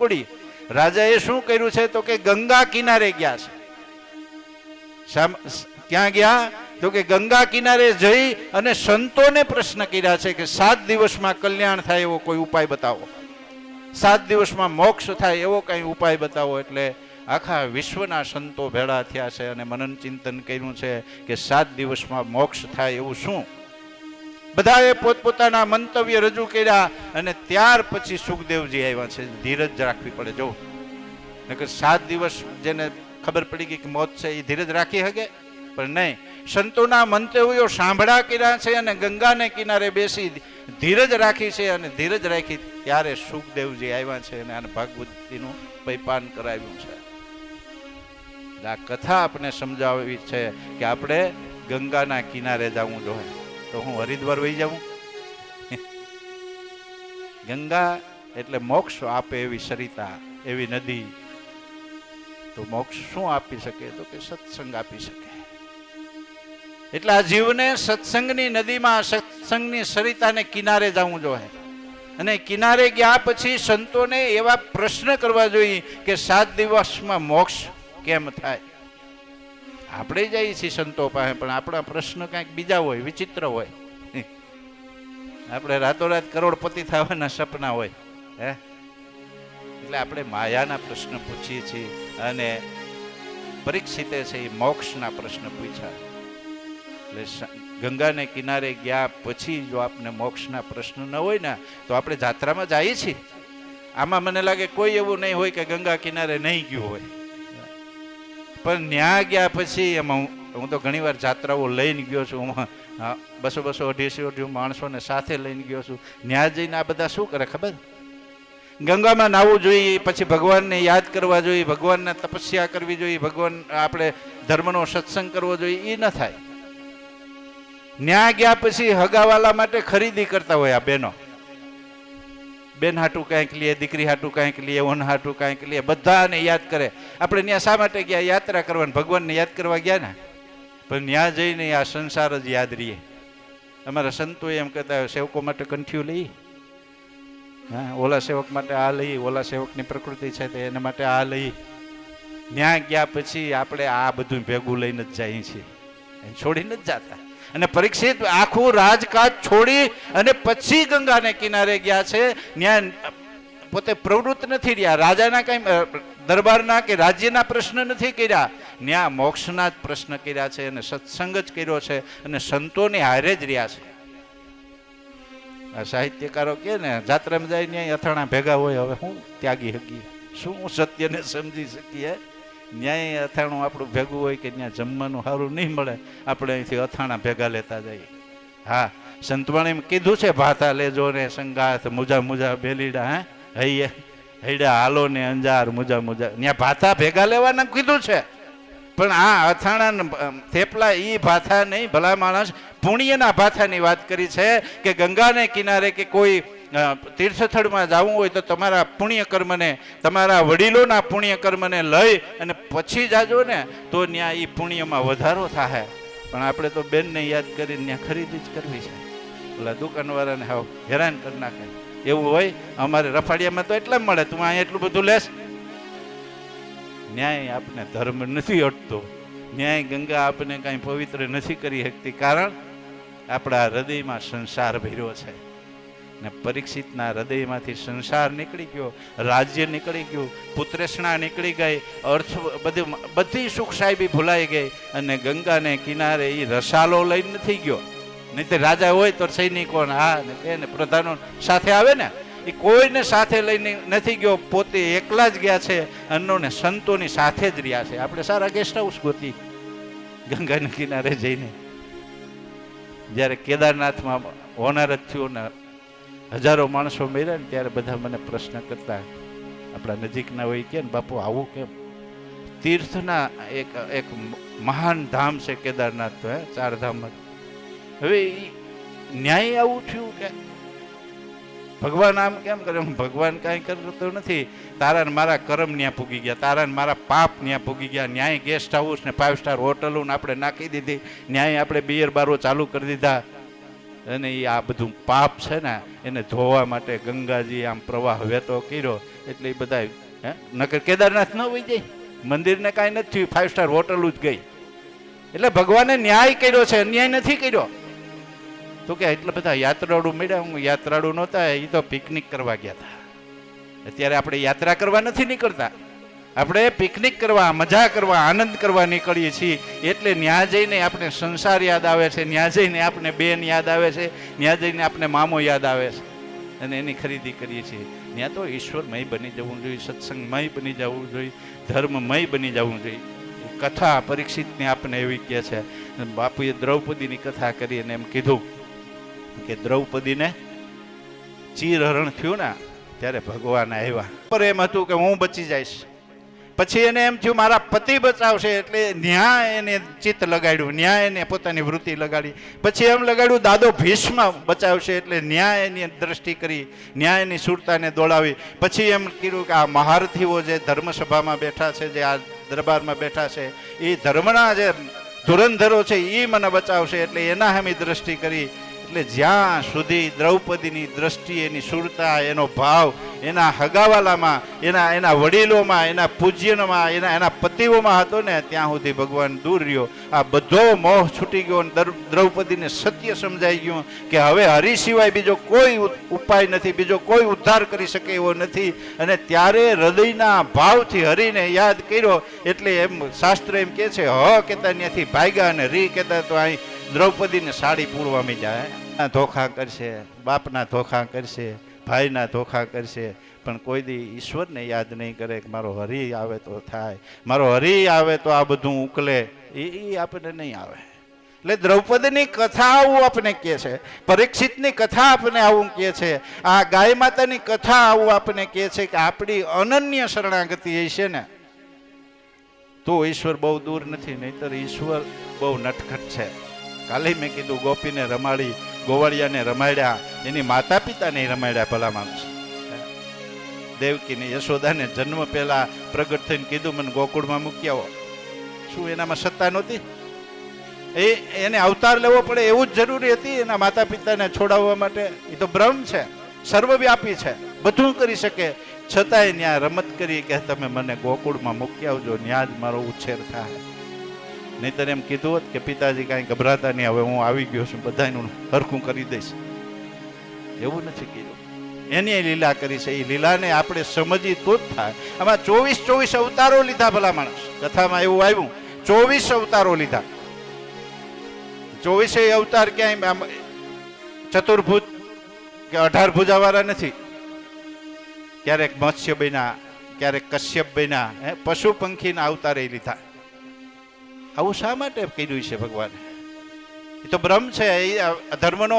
પડી. રાજાએ શું કર્યું છે? તો કે ગંગા કિનારે ગયા છે. ક્યાં ગયા? તો કે ગંગા કિનારે જઈ અને સંતોને પ્રશ્ન કર્યા છે કે સાત દિવસમાં કલ્યાણ થાય એવો કોઈ ઉપાય બતાવો. સાત દિવસમાં મોક્ષ થાય એવો કઈ ઉપાય બતાવો એટલે આખા વિશ્વના સંતો ભેળા થયા છે અને મનન ચિંતન કર્યું છે કે સાત દિવસમાં મોક્ષ થાય એવું શું? બધાએ પોતપોતાના મંતવ્ય રજૂ કર્યા અને ત્યાર પછી સુખદેવજી આવ્યા છે. ધીરજ રાખવી પડે. જો, નકર સાત દિવસ જેને ખબર પડી ગઈ કે મોત છે, એ ધીરજ રાખી શકે? પણ નહીં. સંતોના મંતવ્યો સાંભળા કર્યા છે અને ગંગાને કિનારે બેસી ધીરજ રાખી છે અને ધીરજ રાખી ત્યારે સુખદેવજી આવ્યા છે અને આને ભાગવતીનું પૈપાન કરાવ્યું છે. આ કથા આપણે સમજાવવી છે કે આપણે ગંગાના કિનારે જવું જોઈએ. તો હું હરિદ્વાર વહી જાઉં. ગંગા એટલે મોક્ષ આપે એવી સરિતા, એવી નદી. તો મોક્ષ શું આપી શકે? તો કે સત્સંગ આપી શકે. એટલે આ જીવને સત્સંગની નદીમાં, સત્સંગની સરિતાને કિનારે જવું જોઈએ. અને કિનારે ગયા પછી સંતોને એવા પ્રશ્ન કરવા જોઈએ કે સાત દિવસમાં મોક્ષ કેમ થાય? આપણે જઈએ છીએ સંતો પાસે, પણ આપણા પ્રશ્ન કાંઈક બીજા હોય, વિચિત્ર હોય. આપણે રાતોરાત કરોડપતિ થવાના સપના હોય, હે? એટલે આપણે માયાના પ્રશ્ન પૂછીએ છીએ અને પરીક્ષિતે છે એ મોક્ષના પ્રશ્ન પૂછ્યા. એટલે ગંગાને કિનારે ગયા પછી જો આપને મોક્ષના પ્રશ્ન ન હોય ને, તો આપણે જાત્રામાં જઈએ છીએ. આમાં મને લાગે કોઈ એવું નહીં હોય કે ગંગા કિનારે નહીં ગયું હોય. પણ ન્યા ગયા પછી એમાં હું- તો ઘણીવાર જાત્રાઓ લઈને ગયો છું. હું બસો બસો અઢીસો અઢીસો માણસોને સાથે લઈને ગયો છું. ન્યા જઈને આ બધા શું કરે ખબર? ગંગામાં નાહવું જોઈએ, પછી ભગવાનને યાદ કરવા જોઈએ, ભગવાનને તપસ્યા કરવી જોઈએ, ભગવાન આપણે ધર્મનો સત્સંગ કરવો જોઈએ એ ન થાય. ન્યા ગયા પછી હગાવાલા માટે ખરીદી કરતા હોય આ બેનો બેન હાટું કાંઈક લે, દીકરી હાટું કાંઈક લે ઓન હાટું કાંઈક લે, બધાને યાદ કરે. આપણે ત્યાં શા માટે ગયા? યાત્રા કરવાની. ભગવાનને યાદ કરવા ગયા ને? પણ ત્યાં જઈને આ સંસાર જ યાદ રહીએ. અમારા સંતો એમ કહેતા સેવકો માટે કંઠ્યું લઈ. હા, ઓલા સેવક માટે આ લઈ, ઓલા સેવકની પ્રકૃતિ છે તો એના માટે આ લઈ. ત્યાં ગયા પછી આપણે આ બધું ભેગું લઈને જ જઈએ છીએ. છોડીને જ જાતા. અને પરીક્ષિત આખું રાજકાજ છોડી અને પછી ગંગાને કિનારે ગયા છે. ત્યાં પોતે પ્રવૃત્ત નથી રહ્યા. રાજાના કઈ દરબારના કે રાજ્યના પ્રશ્ન નથી કર્યા. ત્યાં મોક્ષના જ પ્રશ્ન કર્યા છે અને સત્સંગ જ કર્યો છે અને સંતોની હારે જ રહ્યા છે. સાહિત્યકારો કે ને, જાત્રામાં જાય ત્યાં અથાણા ભેગા હોય, હવે હું ત્યાગી હકી શું સત્યને સમજી શકીએ? ન્યાય અથાણું આપણું ભેગું હોય કે ત્યાં જમવાનું સારું નહીં મળે, આપણે અહીંથી અથાણા ભેગા લેતા જઈએ. હા, સંતવાણી કીધું છે, ભાતા લેજો ને સંગાથ, મુજા મુજા બેલીડા હે? હૈયે, હૈડા, હાલો ને અંજાર, મુજા મુજા. ત્યાં ભાતા ભેગા લેવાના કીધું છે. પણ આ અથાણા થેપલા એ ભાથા નહીં, ભલા માણસ પુણ્યના ભાથાની વાત કરી છે કે ગંગાને કિનારે કે કોઈ તીર્થસ્થળમાં જવું હોય તો તમારા પુણ્ય કર્મને, તમારા વડીલોના પુણ્ય કર્મને લઈ અને પછી જાજો ને, તો ત્યાં એ પુણ્યમાં વધારો થાય પણ આપણે તો બેનને યાદ કરીને ત્યાં ખરીદી જ કરવી છે. ઓલા દુકાનવાળાને હાવ હેરાન કરી નાખે. એવું હોય, અમારે રફાડિયામાં તો એટલા મળે, તું અહીંયા એટલું બધું લેશ ન્યાય આપને ધર્મ નથી અટતો. ન્યાય ગંગા આપને કાંઈ પવિત્ર નથી કરી શકતી. કારણ, આપણા હૃદયમાં સંસાર ભર્યો છે. ને પરીક્ષિતના હૃદયમાંથી સંસાર નીકળી ગયો, રાજ્ય નીકળી ગયું, પુત્રેષણા નીકળી ગઈ, અર્થ બધી બધી સુખ સાહેબી ભૂલાઈ ગઈ અને ગંગાને કિનારે એ રસાલો લઈને નથી ગયો. નહીં તે રાજા હોય તો સૈનિકો હા ને તે ને પ્રધાનો સાથે આવે ને એ કોઈને સાથે લઈને નથી ગયો, પોતે એકલા જ ગયા છે અન્નોને સંતોની સાથે જ રહ્યા છે. આપણે સારા ગેસ્ટ હાઉસ ગોતી, ગંગાના કિનારે જઈને. જ્યારે કેદારનાથમાં હોનારત થયું ને હજારો માણસો મળ્યા ને ત્યારે બધા મને પ્રશ્ન કરતા, આપણા નજીકના હોય કે ને, બાપુ, આવું કેમ? તીર્થના એક એક મહાન ધામ છે કેદારનાથ તો, હે, ચાર ધામ હવે ન્યાય આવું થયું કે? ભગવાન આમ કેમ કરે? ભગવાન કાંઈ કરતો નથી. તારા મારા કરમ ન્યા પૂગી ગયા, તારા મારા પાપ ન્યા પૂગી ગયા. ન્યાય ગેસ્ટ હાઉસ ને ફાઇવ સ્ટાર હોટલો આપણે નાખી દીધી. ન્યાય આપણે બિયર બારો ચાલુ કરી દીધા. અને એ આ બધું પાપ છે ને, એને ધોવા માટે ગંગાજી આમ પ્રવાહ વહેતો કર્યો. એટલે એ બધા હે? નકર કેદારનાથ ન હોય જાય. મંદિરને કાંઈ નથી થયું. ફાઇવ સ્ટાર હોટલ જ ગઈ. એટલે ભગવાને ન્યાય કર્યો છે, અન્યાય નથી કર્યો. તો કે એટલા બધા યાત્રાળુ મળ્યા, હું યાત્રાળુ નહોતા એ તો પિકનિક કરવા ગયા હતા અત્યારે આપણે યાત્રા કરવા નથી નીકળતા. આપણે પિકનિક કરવા, મજા કરવા, આનંદ કરવા નીકળીએ છીએ. એટલે ન્યા જઈને આપણે સંસાર યાદ આવે છે, ન્યા જઈને આપણે બેન યાદ આવે છે, ન્યા જઈને આપણે મામો યાદ આવે છે. અને એની ખરીદી કરીએ છીએ. ત્યાં તો ઈશ્વરમય બની જવું જોઈએ, સત્સંગમય બની જવું જોઈએ, ધર્મમય બની જવું જોઈએ. કથા પરીક્ષિતને આપણે એવી કહે છે. બાપુએ દ્રૌપદીની કથા કરી અને એમ કીધું કે દ્રૌપદીને ચીરહરણ થયું ને, ત્યારે ભગવાન આવ્યા. પર એમ હતું કે હું બચી જઈશ. પછી એને એમ થયું, મારા પતિ બચાવશે એટલે ન્યાય એને ચિત્ત લગાડ્યું, ન્યાય એને પોતાની વૃત્તિ લગાડી. પછી એમ લગાડ્યું, દાદો ભીષ્મ બચાવશે એટલે ન્યાય એની દ્રષ્ટિ કરી ન્યાયની સુરતાને દોડાવી. પછી એમ કીધું કે, આ મહારથીઓ જે ધર્મસભામાં બેઠા છે, જે આ દરબારમાં બેઠા છે, એ ધર્મના જે ધુરંધરો છે એ મને બચાવશે એટલે એના હમી દ્રષ્ટિ કરી એટલે જ્યાં સુધી દ્રૌપદીની દ્રષ્ટિ, એની સુરતા, એનો ભાવ, એના હગાવાલામાં, એના એના વડીલોમાં, એના પૂજ્યમાં એના એના પતિઓમાં હતો ને, ત્યાં સુધી ભગવાન દૂર રહ્યો. આ બધો મોહ છૂટી ગયો દ્રૌપદીને સત્ય સમજાઈ ગયું કે હવે હરિ સિવાય બીજો કોઈ ઉપાય નથી, બીજો કોઈ ઉદ્ધાર કરી શકે એવો નથી. અને ત્યારે હૃદયના ભાવથી હરિને યાદ કર્યો એટલે એમ શાસ્ત્ર એમ કે છે, હ કહેતા ત્યાંથી ભાગ્યા અને રી કહેતા, તો અહીં દ્રૌપદીને સાડી પૂરવામાં જાય ધોખા કરશે, બાપના ધોખા કરશે, ભાઈના ધોખા કરશે, પણ કોઈ દી ઈશ્વરને યાદ નહીં કરે કે મારો હરિ આવે તો થાય, મારો હરિ આવે તો આ બધું ઉકલે, એ આપણને નહીં આવે. એટલે દ્રૌપદીની કથા આવું આપણે કહે છે, પરીક્ષિતની કથા આપણે આવું કહે છે, આ ગાય માતાની કથા આવું આપણે કહે છે કે આપણી અનન્ય શરણાગતિ એ છે ને, તો ઈશ્વર બહુ દૂર નથી, નહીતર ઈશ્વર બહુ નટખટ છે. કાલે મેં કીધું, ગોપીને રમાડી, ગોવાળિયાને રમાડ્યા, એની માતા પિતાને રમાડ્યા ભલા માણસ દેવકીને યશોદાને જન્મ પહેલા પ્રગટ થઈને કીધું, મને ગોકુળમાં મૂકી આવો. શું એનામાં સત્તા નહોતી? એ, એને અવતાર લેવો પડે એવું જ જરૂરી હતી એના માતા પિતાને છોડાવવા માટે? એ તો બ્રહ્મ છે, સર્વવ્યાપી છે, બધું કરી શકે. છતાંય ત્યાં રમત કરી કે તમે મને ગોકુળમાં મૂકી આવજો ત્યાં જ મારો ઉછેર થાય. નહીતર એમ કીધું હોત કે પિતાજી કાંઈ ગભરાતા નહીં, હવે હું આવી ગયો છું બધાનું હરખું કરી દઈશ. એવું નથી કીધું. એની લીલા કરી છે, એ લીલાને આપણે સમજી તો જ થાય. આમાં ચોવીસ ચોવીસ અવતારો લીધા ભલા માણસ. કથામાં એવું આવ્યું, ચોવીસ અવતારો લીધા. ચોવીસે અવતાર ક્યાંય ચતુર્ભુજ કે અઢાર ભુજાવાળા નથી. ક્યારેક મત્સ્ય બન્યા, ક્યારેક કશ્યપ બન્યા પશુ પંખીના અવતારે લીધા. આવું શા માટે કર્યું છે ભગવાને? એ તો બ્રહ્મ છે, એ ધર્મનો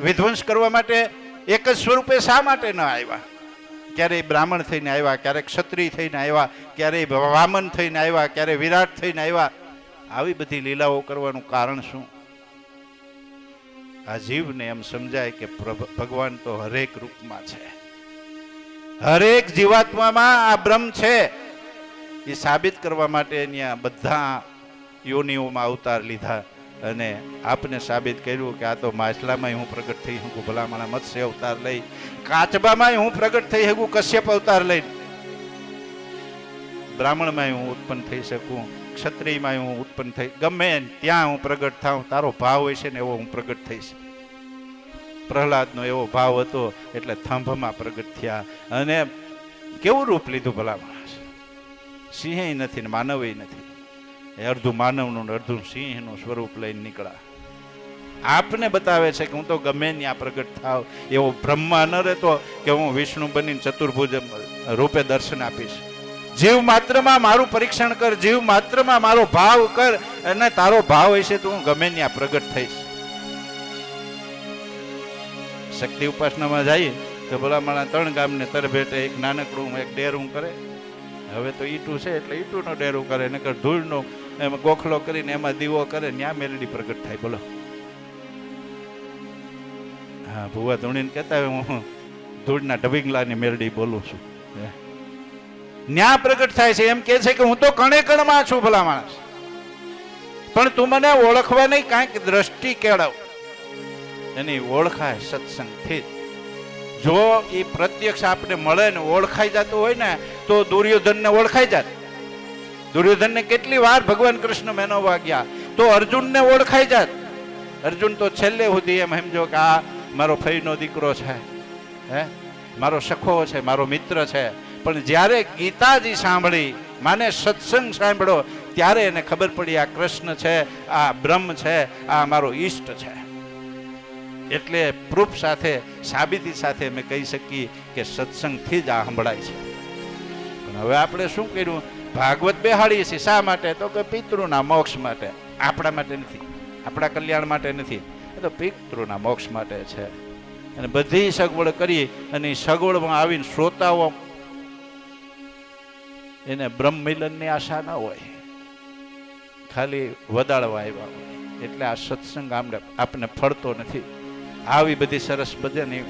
વિધ્વંસ કરવા માટે એક જ સ્વરૂપે શા માટે ન આવ્યા? ક્યારેય બ્રાહ્મણ થઈને આવ્યા, ક્યારેક ક્ષત્રિય થઈને આવ્યા, ક્યારેય વામન થઈને આવ્યા, ક્યારેય વિરાટ થઈને આવ્યા. આવી બધી લીલાઓ કરવાનું કારણ શું? આ જીવને એમ સમજાય કે ભગવાન તો હરેક રૂપમાં છે. હરેક જીવાત્મામાં આ બ્રહ્મ છે. એ સાબિત કરવા માટે અહીંયા બધા યોનિઓમાં અવતાર લીધા અને આપને સાબિત કર્યું કે આ તો માછલામાં હું પ્રગટ થઈ શકું ભલામણા મત્સ્ય અવતાર લઈ કાચબામાં હું પ્રગટ થઈ શકું, કશ્યપ અવતાર લઈ. બ્રાહ્મણમાં હું ઉત્પન્ન થઈ શકું ક્ષત્રિયમાં હું ઉત્પન્ન થઈ, ગમે ત્યાં હું પ્રગટ થાઉં, તારો ભાવ હોય છે ને એવો હું પ્રગટ થઈશ. પ્રહલાદનો એવો ભાવ હતો, એટલે થંભમાં પ્રગટ થયા અને કેવું રૂપ લીધું ભલા માણસ સિંહ નથી ને માનવ નથી. એ અડધું માનવનું અડધું સિંહનું સ્વરૂપ લઈને નીકળ્યા. આપને બતાવે છે કે હું તો ગમે ત્યાં પ્રગટ થાવ, એવો બ્રહ્મા ન રહેતો કે હું વિષ્ણુ બનીને ચતુર્ભુજ રૂપે દર્શન આપીશ. જીવ માત્રમાં મારું પરીક્ષણ કર, જીવ માત્રમાં મારો ભાવ કર, અને તારો ભાવ હશે તો હું ગમે ત્યાં પ્રગટ થઈશ. શક્તિ ઉપાસનામાં જઈએ તો ભલા મારા ત્રણ ગામને તરભેટે એક નાનકડું, એક ડેરું કરે. હવે તો ઈટું છે એટલે ઈટુંનો ડેરું કરે, નકર ધૂળનો એમાં ગોખલો કરીને એમાં દીવો કરે ત્યાં મેલડી પ્રગટ થાય, બોલો. હા, ભુવા ધૂણીને કહેતા હું ધૂળના ઢબિંગલાની મેલડી બોલું છું. ન્યા પ્રગટ થાય છે, એમ કે છે કે હું તો કણે કણમાં છું, ભલા માણસ. પણ તું મને ઓળખવા નહીં, કાંઈક દ્રષ્ટિ કેળવ. એની ઓળખાય સત્સંગથી જ એ પ્રત્યક્ષ આપણે મળે ને ઓળખાઈ જતું હોય ને, તો દુર્યોધનને ઓળખાઈ જાત. દુર્યોધનને કેટલી વાર ભગવાન કૃષ્ણ મેનો વાગ્યા? તો અર્જુનને ઓળખાઈ જાત. અર્જુન તો છેલ્લે સુધી એમ સમજો કે આ મારો ફઈનો દીકરો છે. હે? મારો સખો છે, મારો મિત્ર છે. પણ જ્યારે ગીતાજી સાંભળી, માને સત્સંગ સાંભળ્યો ત્યારે એને ખબર પડી આ કૃષ્ણ છે, આ બ્રહ્મ છે, આ મારો ઈષ્ટ છે. એટલે પ્રૂફ સાથે, સાબિતી સાથે અમે કહી શકીએ કે સત્સંગથી જ આ સંભળાય છે. પણ હવે આપણે શું કર્યું? ભાગવત બેહાડીએ છીએ. શા માટે? તો કે પિતૃના મોક્ષ માટે. આપણા માટે નથી. આપણા કલ્યાણ માટે નથી. એ તો પિતૃના મોક્ષ માટે છે. અને બધી સગવડ કરી અને સગવડમાં આવીને શ્રોતાઓ એને બ્રહ્મ મિલનની આશા ન હોય. ખાલી વદાળવા આવ્યા હોય. એટલે આ સત્સંગ આમને આપને ફળતો નથી. આવી બધી સરસ બધાની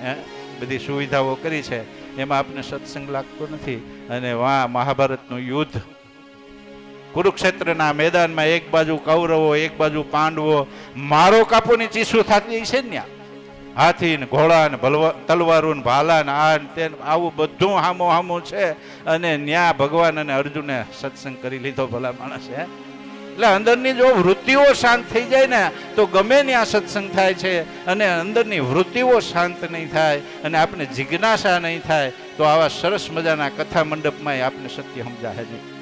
બધી સુવિધાઓ કરી છે. એમાં આપને સત્સંગ લાગતો નથી. અને વા મહાભારતનું યુદ્ધ કુરુક્ષેત્રના મેદાનમાં એક બાજુ કૌરવો, એક બાજુ પાંડવો. મારો કાપોની ચીસું થતી છે ને. હાથી ને ઘોડા ને ભલવા તલવારો ને ભાલા ને આ તે આવું બધું હામો હામો છે. અને ન્યા ભગવાન અને અર્જુને સત્સંગ કરી લીધો ભલા માણસ. હે એટલે અંદરની જો વૃત્તિઓ શાંત થઈ જાય ને, તો ગમે ત્યાં સત્સંગ થાય છે. અને અંદરની વૃત્તિઓ શાંત નહીં થાય અને આપણે જિજ્ઞાસા નહીં થાય, તો આવા સરસ મજાના કથા મંડપમાં આપને સત્ય સમજાય નહીં.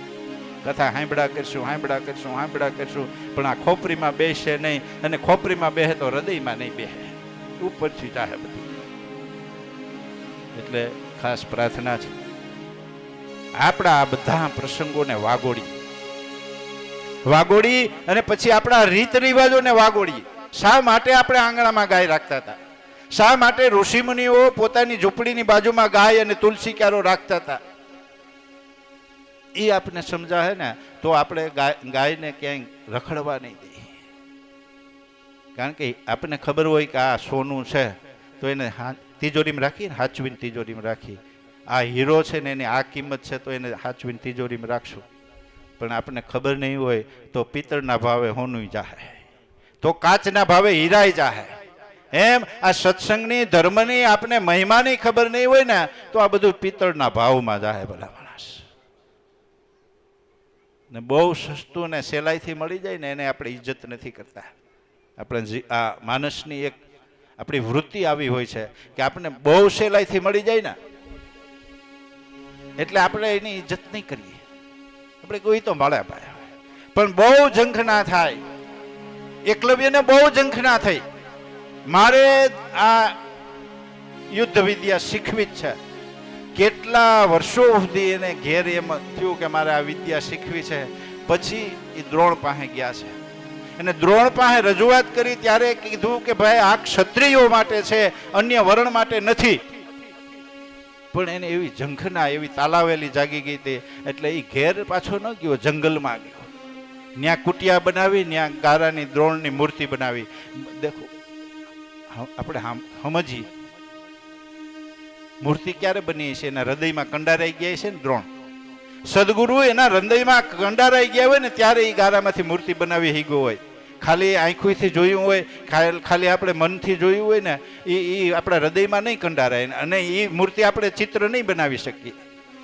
કથા હાંભળા કરશું હાંભળા કરશું હાંભળા કરશું. પણ આ ખોપરીમાં બેસે નહીં અને ખોપરીમાં બેસે તો હૃદયમાં નહીં બેસે ઉપરથી ચાહે બધું. એટલે ખાસ પ્રાર્થના છે. આપણા આ બધા પ્રસંગોને વાગોડી. વાગોડી અને પછી આપણા રીત રિવાજોને વાગોડી. શા માટે આપણે આંગણામાં ગાય રાખતા હતા? શા માટે ઋષિમુનિઓ પોતાની ઝૂંપડીની બાજુમાં ગાય અને તુલસી ક્યારો રાખતા હતા? એ આપને સમજાવે ને, તો આપણે ગાયને ક્યાંય રખડવા નહીં દઈએ. કારણ કે આપણને ખબર હોય કે આ સોનું છે, તો એને તિજોરીમાં રાખીને હાચવીને તિજોરીમાં રાખી આ હીરો છે ને, એની આ કિંમત છે, તો એને હાચવીને તિજોરીમાં રાખશું. પણ આપણને ખબર નહીં હોય, તો પિત્તળના ભાવે હોનું જાહે. તો કાચના ભાવે હીરાય જાહે. એમ આ સત્સંગની, ધર્મની આપણે મહિમાની ખબર નહીં હોય ને, તો આ બધું પિત્તળના ભાવમાં જાહે માણસ ને બહુ સસ્તું ને સહેલાઈથી મળી જાય ને એને આપણે ઇજ્જત નથી કરતા. આપણે આ માણસની એક આપણી વૃત્તિ આવી હોય છે કે આપણને બહુ સહેલાઈથી મળી જાય ને, એટલે આપણે એની ઇજ્જત નહીં કરીએ. આપણે કોઈ તો મળે ભાઈ પણ બહુ ઝંખના થાય. એકલવ્યને બહુ ઝંખના થઈ. મારે આ યુદ્ધ વિદ્યા શીખવી જ છે. કેટલા વર્ષો સુધી એને ઘેર એમ થયું કે મારે આ વિદ્યા શીખવી છે? પછી એ દ્રોણ પાસે ગયા છે. અને દ્રોણ પાસે રજૂઆત કરી, ત્યારે કીધું કે ભાઈ, આ ક્ષત્રિયો માટે છે, અન્ય વર્ણ માટે નથી. પણ એને એવી ઝંખના, એવી તાલાવેલી જાગી ગઈ હતી એટલે એ ઘેર પાછો ન ગયો, જંગલમાં ગયો. ત્યાં કુટિયા બનાવી ત્યાં ગારાની દ્રોણની મૂર્તિ બનાવી. દેખો આપણે હામ- સમજી મૂર્તિ ક્યારે બની છે એના હૃદયમાં કંડારાઈ ગયા છે ને દ્રોણ. સદગુરુ એના હૃદયમાં કંડારાઈ ગયા હોય ને ત્યારે એ ગારામાંથી મૂર્તિ બનાવી હીગો હોય. ખાલી આંખોથી જોયું હોય, ખાલ- આપણે મનથી જોયું હોય ને એ એ આપણા હૃદયમાં નહીં કંડારાય અને એ મૂર્તિ આપણે ચિત્ર નહીં બનાવી શકીએ.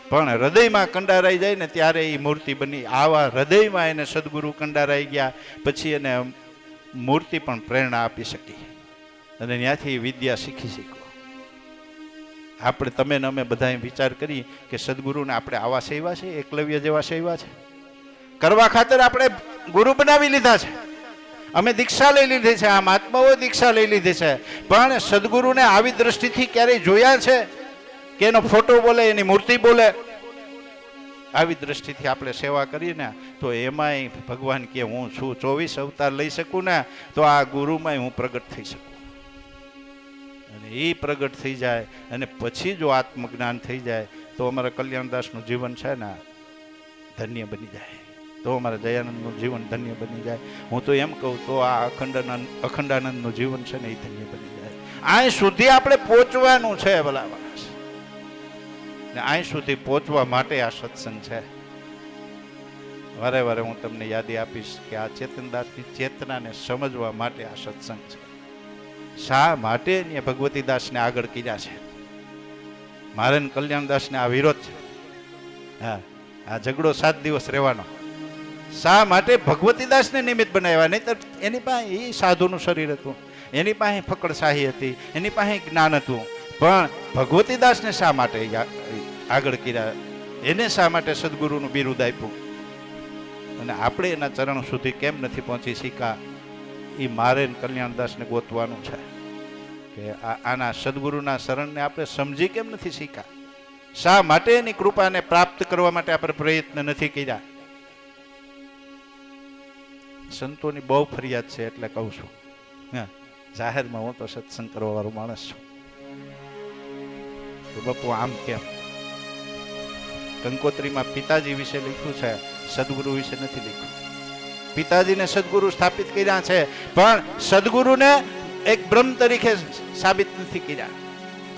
પણ હૃદયમાં કંડારાઈ જાય ને ત્યારે એ મૂર્તિ બની. આવા હૃદયમાં એને સદગુરુ કંડારાઈ ગયા, પછી એને મૂર્તિ પણ પ્રેરણા આપી શકી. અને ત્યાંથી વિદ્યા શીખી શીખો. આપણે તમે ને અમે બધા વિચાર કરી કે સદગુરુને આપણે આવા સેવા છે, એકલવ્ય જેવા સેવા છે. કરવા ખાતર આપણે ગુરુ બનાવી લીધા છે. અમે દીક્ષા લઈ લીધી છે આ મહાત્માઓ દીક્ષા લઈ લીધી છે. પણ સદગુરુને આવી દ્રષ્ટિથી ક્યારેય જોયા છે કે એનો ફોટો બોલે, એની મૂર્તિ બોલે? આવી દ્રષ્ટિથી આપણે સેવા કરીએ ને, તો એમાંય ભગવાન કે હું છું, ચોવીસ અવતાર લઈ શકું ને, તો આ ગુરુમાંય હું પ્રગટ થઈ શકું. અને એ પ્રગટ થઈ જાય અને પછી જો આત્મજ્ઞાન થઈ જાય, તો અમારા કલ્યાણદાસનું જીવન છે ને ધન્ય બની જાય. તો અમારા દયાનંદનું જીવન ધન્ય બની જાય. હું તો એમ કહું, તો આ અખંડાનંદ, અખંડાનંદનું જીવન છે ને એ ધન્ય બની જાય. અહીં સુધી આપણે પહોંચવાનું છે, ભલા માણસ. ને અહીં સુધી પહોંચવા માટે આ સત્સંગ છે. વારે વારે હું તમને યાદી આપીશ કે આ ચેતનદાસની ચેતનાને સમજવા માટે આ સત્સંગ છે. શા માટે ભગવતી દાસને આગળ કર્યા છે? મારે કલ્યાણદાસને આ વિરોધ છે. હા, આ ઝઘડો સાત દિવસ રહેવાનો. શા માટે ભગવતીદાસને નિમિત્ત બનાવ્યા? નહીં એની પાસે એ સાધુનું શરીર હતું. એની પાસે ફકડ શાહી હતી. એની પાસે જ્ઞાન હતું. પણ ભગવતીદાસને શા માટે આગળ કર્યા? એને શા માટે સદગુરુનું બિરુદ આપ્યું? અને આપણે એના ચરણ સુધી કેમ નથી પહોંચી શીખા એ મારે કલ્યાણદાસને ગોતવાનું છે. કે આના સદગુરુના શરણને આપણે સમજી કેમ નથી શીખા શા માટે એની કૃપાને પ્રાપ્ત કરવા માટે આપણે પ્રયત્ન નથી કર્યા? સંતોની બહુ ફરિયાદ છે એટલે કહું છું. જાહેરમાં હું તો સત્સંગ કરવા વાળો માણસ છું. બાપુ, આમ કેમ? કંકોત્રીમાં પિતાજી વિશે લખ્યું છે, સદગુરુ વિશે નથી લખ્યું. પિતાજીને સદગુરુ સ્થાપિત કર્યા છે, પણ સદગુરુને એક બ્રહ્મ તરીકે સાબિત નથી કર્યા.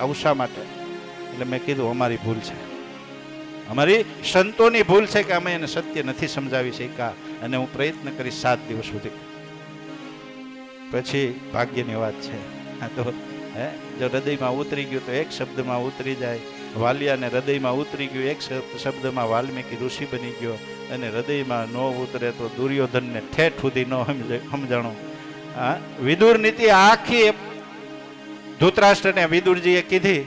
આવું શા માટે? એટલે મેં કીધું, અમારી ભૂલ છે. અમારી સંતોની ભૂલ છે કે અમે એને સત્ય નથી સમજાવી શક્યા અને હું પ્રયત્ન કરીશ સાત દિવસ સુધી. પછી ભાગ્યની વાત છે. આ તો, હે, જો હૃદયમાં ઉતરી ગયું તો એક શબ્દમાં ઉતરી જાય. વાલિયાને હૃદયમાં ઉતરી ગયું, એક શબ્દમાં વાલ્મીકી ઋષિ બની ગયો અને હૃદયમાં ન ઉતરે તો દુર્યોધનને ઠેઠ સુધી ન સમજ- સમજાણું. વિદુર નીતિ આખી ધૃતરાષ્ટ્રને વિદુરજીએ કીધી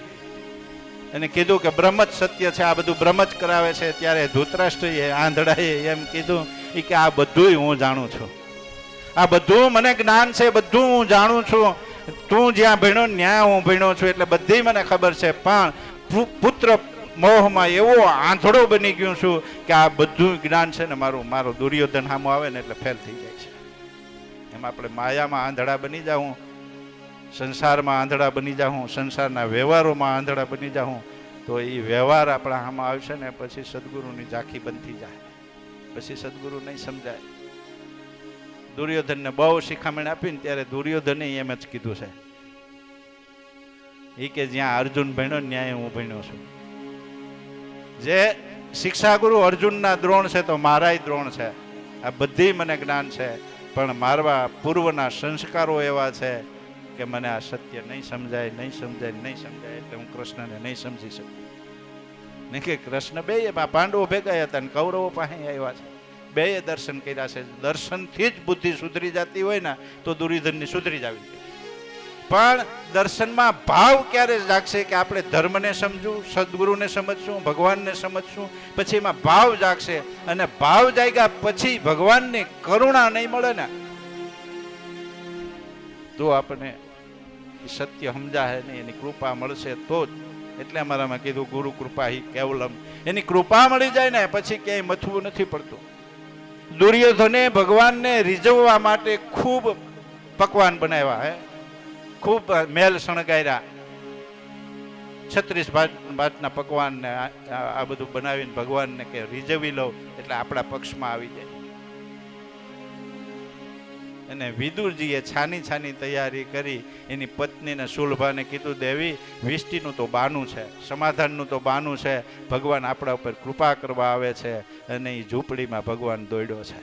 અને કીધું કે બ્રહ્મ જ સત્ય છે, આ બધું બ્રહ્મ જ કરાવે છે, ત્યારે ધૃતરાષ્ટ્રએ આંધળાએ એમ કીધું એ કે આ બધુંય હું જાણું છું. આ બધું મને જ્ઞાન છે, બધું હું જાણું છું. તું જ્યાં ભણ્યો ત્યાં હું ભણ્યો છું, એટલે બધી મને ખબર છે, પણ પુત્ર મોહમાં એવો આંધળો બની ગયો છું કે આ બધું જ્ઞાન છે ને મારું, મારો દુર્યોધન સામો આવે ને એટલે ફેલ થઈ જાય છે. એમ આપણે માયામાં આંધળા બની જાઉં, સંસારમાં આંધળા બની જાઉં, સંસારના વ્યવહારોમાં આંધળા બની જાઉં, તો એ વ્યવહાર આપણા આમાં આવશે ને પછી સદગુરુની ઝાંખી બનતી જાય. પછી સદગુરુ નહીં સમજાય. દુર્યોધનને બહુ શિખામણ આપીને ત્યારે દુર્યોધને એમ જ કીધું છે. એ કે જ્યાં અર્જુન ભણ્યો ન્યાય હું ભણ્યો છું. જે શિક્ષાગુરુ અર્જુનના દ્રોણ છે તો મારાય દ્રોણ છે. આ બધી મને જ્ઞાન છે. પણ મારવા પૂર્વના સંસ્કારો એવા છે કે મને આ સત્ય નહીં સમજાય નહીં સમજાય નહીં સમજાય એટલે હું કૃષ્ણને નહીં સમજી શકું. નહીં કે કૃષ્ણ બે પાંડવો ભેગા હતા અને કૌરવો પાસે આવ્યા છે. બે દર્શન કર્યા છે. દર્શનથી જ બુદ્ધિ સુધરી જતી હોય ને તો દુર્યોધનની સુધરી જ જોઈએ. પણ દર્શનમાં ભાવ ક્યારે જાગશે કે આપણે ધર્મને સમજવું, સદગુરુને સમજશું, ભગવાનને સમજશું, પછી એમાં ભાવ જાગશે અને ભાવ જાગ્યા પછી ભગવાનની કરુણા નહીં મળે ને? તો આપણે સત્ય સમજાય ને એની કૃપા મળશે તો જ. એટલે અમારામાં કીધું ગુરુ કૃપા હિ કેવલમ. એની કૃપા મળી જાય ને, પછી ક્યાંય મથવું નથી પડતું. દુર્યોધને ભગવાનને રીઝવવા માટે ખૂબ પકવાન બનાવ્યા હે. ખૂબ મેલ શણગાર્યા. છત્રીસ ભાત ભાતના પકવાનને આ બધું બનાવીને ભગવાનને કે રીઝવી લો એટલે આપણા પક્ષમાં આવી જાય. અને વિદુરજીએ છાની છાની તૈયારી કરી, એની પત્નીને સુલભાને કીધું, દેવી, વિષ્ટિનું તો બાનું છે, સમાધાનનું તો બાનું છે, ભગવાન આપણા ઉપર કૃપા કરવા આવે છે અને એ ઝૂંપડીમાં ભગવાન દોડ્યો છે.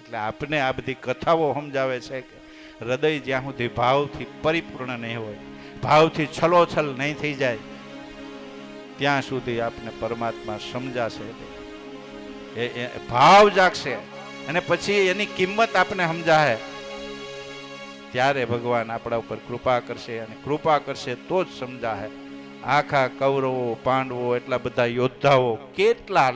એટલે આપને આ બધી કથાઓ સમજાવે છે કે હૃદય જ્યાં સુધી ભાવથી પરિપૂર્ણ નહીં હોય, ભાવથી છલોછલ નહીં થઈ જાય, ત્યાં સુધી આપને પરમાત્મા સમજાશે એ ભાવ જાગશે અને પછી એની કિંમત આપને સમજાય ત્યારે ભગવાન આપણા ઉપર કૃપા કરશે અને કૃપા કરશે તો જ સમજાય આખા કૌરવો, પાંડવો, એટલા બધા યોદ્ધાઓ કેટલા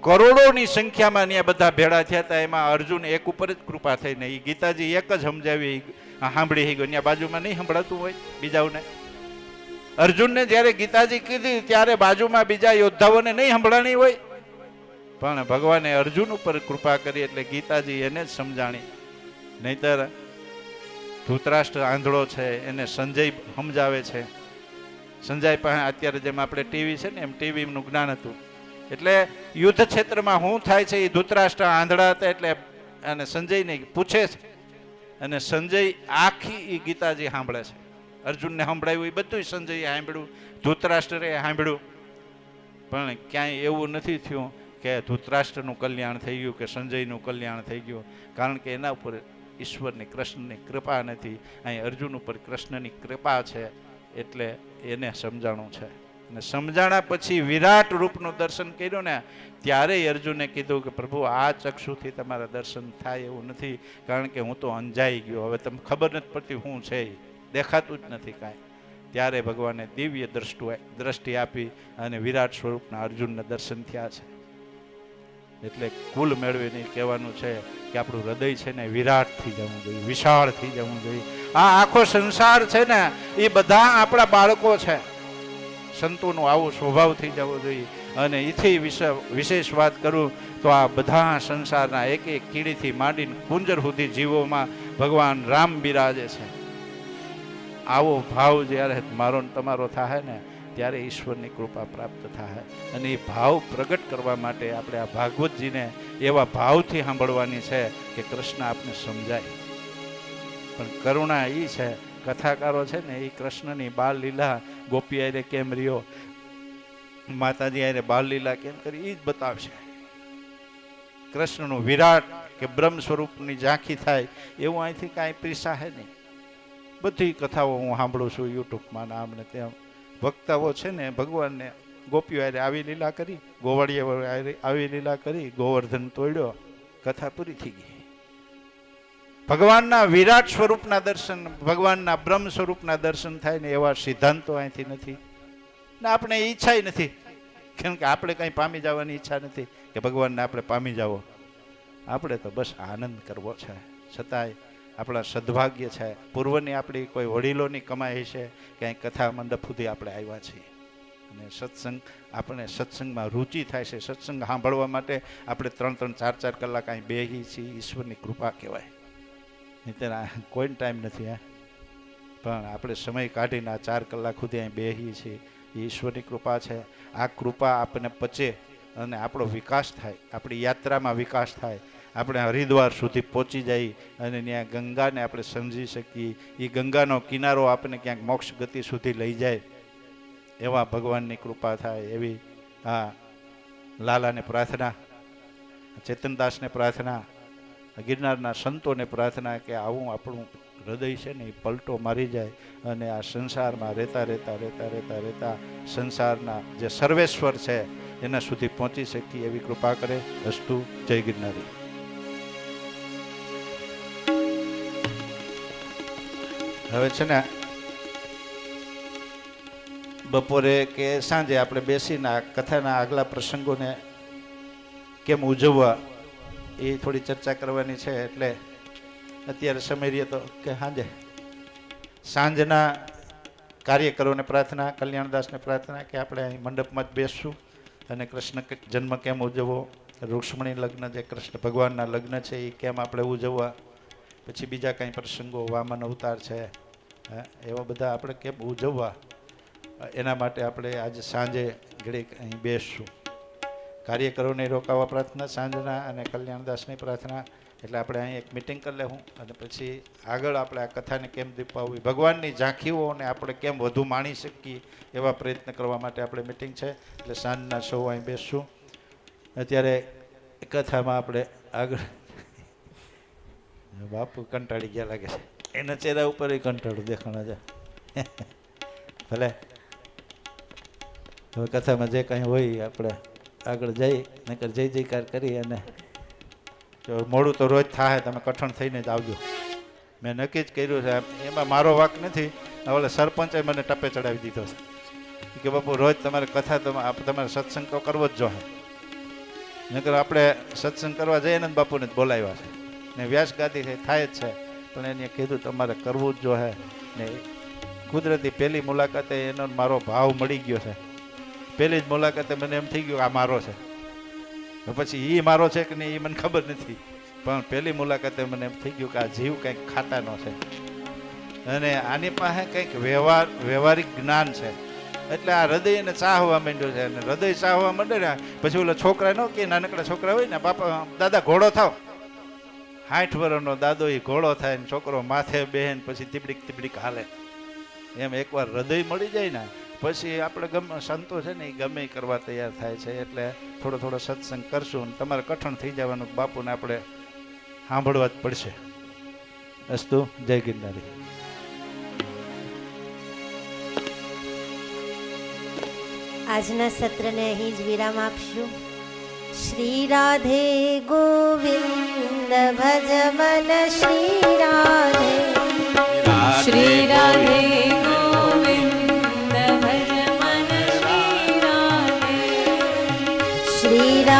કરોડોની સંખ્યામાં ત્યાં બધા ભેળા થયા હતા. એમાં અર્જુન એક ઉપર જ કૃપા થઈને એ ગીતાજી એક જ સમજાવી સાંભળી ગયો. ત્યાં બાજુમાં નહીં સંભળાતું હોય બીજાઓને. અર્જુનને જ્યારે ગીતાજી કીધી ત્યારે બાજુમાં બીજા યોદ્ધાઓને નહીં સંભળાણી હોય. પણ ભગવાને અર્જુન ઉપર કૃપા કરી એટલે ગીતાજી એને જ સમજાણી. નહીતર ધૃતરાષ્ટ્ર આંધળો છે, એને સંજય સમજાવે છે. સંજય પાસે અત્યારે જેમ આપણે ટીવી છે ને એમ ટીવીનું જ્ઞાન હતું. એટલે યુદ્ધ ક્ષેત્રમાં શું થાય છે એ ધૂતરાષ્ટ્ર આંધળા હતા એટલે અને સંજયને પૂછે છે. અને સંજય આખી એ ગીતાજી સાંભળે છે. અર્જુનને સાંભળાયું એ બધું સંજયે સાંભળ્યું, ધૃતરાષ્ટ્રએ સાંભળ્યું. પણ ક્યાંય એવું નથી થયું કે ધૃતરાષ્ટ્રનું કલ્યાણ થઈ ગયું કે સંજયનું કલ્યાણ થઈ ગયું. કારણ કે એના ઉપર ઈશ્વરની, કૃષ્ણની કૃપા નથી. અહીં અર્જુન ઉપર કૃષ્ણની કૃપા છે એટલે એને સમજાણું છે. અને સમજાણા પછી વિરાટ રૂપનું દર્શન કર્યું ને, ત્યારે અર્જુને કીધું કે, પ્રભુ, આ ચક્ષુથી તમારા દર્શન થાય એવું નથી, કારણ કે હું તો અંજાઈ ગયો. હવે તમને ખબર નથી પડતી હું છે. દેખાતું જ નથી કાંઈ. ત્યારે ભગવાને દિવ્ય દ્રષ્ટુ, દ્રષ્ટિ આપી અને વિરાટ સ્વરૂપના અર્જુનના દર્શન થયા છે. એટલે કુલ મેળવીને કહેવાનું છે કે આપણું હૃદય છે ને વિરાટ થઈ જવું જોઈએ વિશાળ થઈ જવું જોઈએ. આ આખો સંસાર છે ને, એ બધા આપણા બાળકો છે. સંતોનો આવો સ્વભાવ થઈ જવો જોઈએ. અને એથી વિશે- વિશેષ વાત કરું તો આ બધા સંસારના એક એક કીડીથી માંડીને કુંજર સુધી જીવોમાં ભગવાન રામ બિરાજે છે. આવો ભાવ જ્યારે મારો તમારો થાય ને, ત્યારે ઈશ્વરની કૃપા પ્રાપ્ત થાય અને એ ભાવ પ્રગટ કરવા માટે આપણે આ ભાગવતજીને એવા ભાવથી સાંભળવાની છે કે કૃષ્ણ આપને સમજાય. પણ કરુણા એ છે, કથાકારો છે ને એ કૃષ્ણની બાલ લીલા ગોપી આરે કેમ રહ્યો? માતાજી આરે બાલલીલા કેમ કરી? એ જ બતાવશે. કૃષ્ણનું વિરાટ કે બ્રહ્મ સ્વરૂપની ઝાંખી થાય, એવું અહીંથી કાંઈ પ્રિસાહે નહીં. બધી કથાઓ હું સાંભળું છું યુટ્યુબમાં ને આમ ને તેમ. વક્તાઓ છે ને, ભગવાનને ગોપીઓ આરે આવી લીલા કરી ગોવાળિયા આવી લીલા કરી, ગોવર્ધન તોડ્યો, કથા પૂરી થઈ ગઈ. ભગવાનના વિરાટ સ્વરૂપના દર્શન, ભગવાનના બ્રહ્મ સ્વરૂપના દર્શન થાય ને એવા સિદ્ધાંતો અહીંથી નથી. ને આપણે ઈચ્છાય નથી. કેમ કે આપણે કંઈ પામી જવાની ઈચ્છા નથી કે ભગવાનને આપણે પામી જાવો આપણે તો બસ આનંદ કરવો છે. છતાંય આપણા સદભાગ્ય છે. પૂર્વની આપણી કોઈ વડીલોની કમાઈ છે ક્યાંય કથા મંડપ સુધી આપણે આવ્યા છીએ. અને સત્સંગ, આપણે સત્સંગમાં રુચિ થાય છે. સત્સંગ સાંભળવા માટે આપણે ત્રણ ત્રણ, ચાર ચાર કલાક અહીં બેહી છીએ. ઈશ્વરની કૃપા કહેવાય. નહીંતર કોઈને કોઈ ટાઈમ નથી આ પણ આપણે સમય કાઢીને આ ચાર કલાક સુધી અહીં બેહીએ છીએ. એ ઈશ્વરની કૃપા છે. આ કૃપા આપણને પચે અને આપણો વિકાસ થાય. આપણી યાત્રામાં વિકાસ થાય. આપણે હરિદ્વાર સુધી પહોંચી જઈ અને ત્યાં ગંગાને આપણે સમજી શકીએ. એ ગંગાનો કિનારો આપણને ક્યાંક મોક્ષ ગતિ સુધી લઈ જાય. એવા ભગવાનની કૃપા થાય એવી આ લાલાને પ્રાર્થના, ચેતનદાસને પ્રાર્થના ગિરનારના સંતોને પ્રાર્થના કે આવું આપણું હૃદય છે ને એ પલટો મારી જાય અને આ સંસારમાં રહેતા રહેતા રહેતા રહેતા રહેતા સંસારના જે સર્વેશ્વર છે એના સુધી પહોંચી શકીએ એવી કૃપા કરે. અસ્તુ, જય ગિરનારી. હવે છે ને બપોરે કે સાંજે આપણે બેસીને આ કથાના આગલા પ્રસંગોને કેમ ઉજવવા એ થોડી ચર્ચા કરવાની છે એટલે અત્યારે સમય રહીએ તો કે સાંજે. સાંજના કાર્યકરોને પ્રાર્થના, કલ્યાણદાસને પ્રાર્થના કે આપણે અહીં મંડપમાં જ બેસશું અને કૃષ્ણ જન્મ કેમ ઉજવવો, રૂક્ષ્મણી લગ્ન જે કૃષ્ણ ભગવાનના લગ્ન છે એ કેમ આપણે ઉજવવા, પછી બીજા કંઈ પ્રસંગો, વામન અવતાર છે એવા બધા આપણે કેમ ઉજવવા, એના માટે આપણે આજે સાંજે ઘડીક અહીં બેસશું. કાર્યકરોને રોકાવા પ્રાર્થના, સાંજના અને કલ્યાણદાસની પ્રાર્થના. એટલે આપણે અહીં એક મિટિંગ કરી લેવું અને પછી આગળ આપણે આ કથાને કેમ દીપાવવી? ભગવાનની ઝાંખીઓને આપણે કેમ વધુ માણી શકીએ એવા પ્રયત્ન કરવા માટે આપણે મિટિંગ છે. એટલે સાંજના સૌ અહીં બેસશું. અત્યારે કથામાં આપણે આગળ બાપુ કંટાળી ગયા લાગે છે. એના ચહેરા ઉપર કંટાળું દેખાણા છે. ભલે. હવે કથામાં જે કંઈ હોય આપણે આગળ જઈ, નકર જય જયકાર કરી અને જો મોડું તો રોજ થાય તમે કઠણ થઈને જ આવજો. મેં નક્કી જ કર્યું છે, એમાં મારો વાક નથી. ઓલે સરપંચે મને ટપે ચડાવી દીધો છે. કે બાપુ, રોજ તમારે કથા તમે તમારે સત્સંગ તો કરવો જ જોઈએ નકર આપણે સત્સંગ કરવા જઈએ ને બાપુને જ બોલાવ્યા છે. ને વ્યાસ ગાદી થાય જ છે. પણ એને કીધું, તમારે કરવું જ જોઈએ ને કુદરતી પહેલી મુલાકાતે એનો મારો ભાવ મળી ગયો છે. પહેલી જ મુલાકાતે મને એમ થઈ ગયું આ મારો છે. પછી એ મારો છે કે નહીં એ મને ખબર નથી. પણ પહેલી મુલાકાતે મને એમ થઈ ગયું કે આ જીવ કંઈક ખાતાનો છે. અને આની પાસે કંઈક વ્યવહાર, વ્યવહારિક જ્ઞાન છે. એટલે આ હૃદયને ચાહવા માંડ્યો છે. અને હૃદય ચાહવા માંડે ને પછી ઓલા છોકરા નો કે નાનકડા છોકરા હોય ને, બાપા, દાદા ઘોડો થાવ. સાઠ વર્ષનો દાદો એ ઘોડો થાય ને છોકરો માથે બેહન પછી તીબડીક તીબડીક હાલે. એમ એકવાર હૃદય મળી જાય ને પછી આપણે ગમે સંતો છે ને એ ગમે કરવા તૈયાર થાય છે એટલે થોડો થોડો સત્સંગ કરશું અને તમારે કઠણ થઈ જવાનું બાપુને આપણે સાંભળવા જ પડશે. અસ્તુ જય ગિરનારી. આજના સત્રને અહીં જ વિરામ આપશું. શ્રી રાધે ગોવિંદ ભજ મન શ્રી રાધે. શ્રી રાધે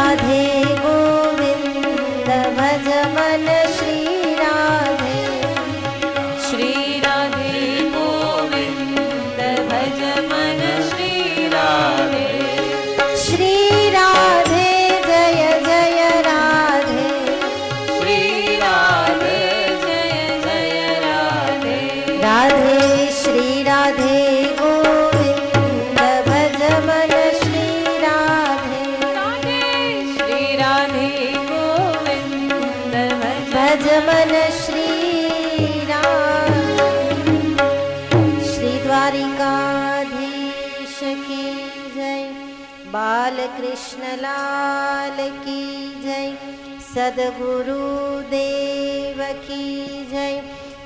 શ્રી જય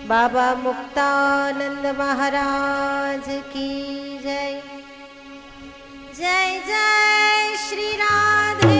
બાબા મુક્તાનંદ મહારાજ કી જય જય જય શ્રી રાધે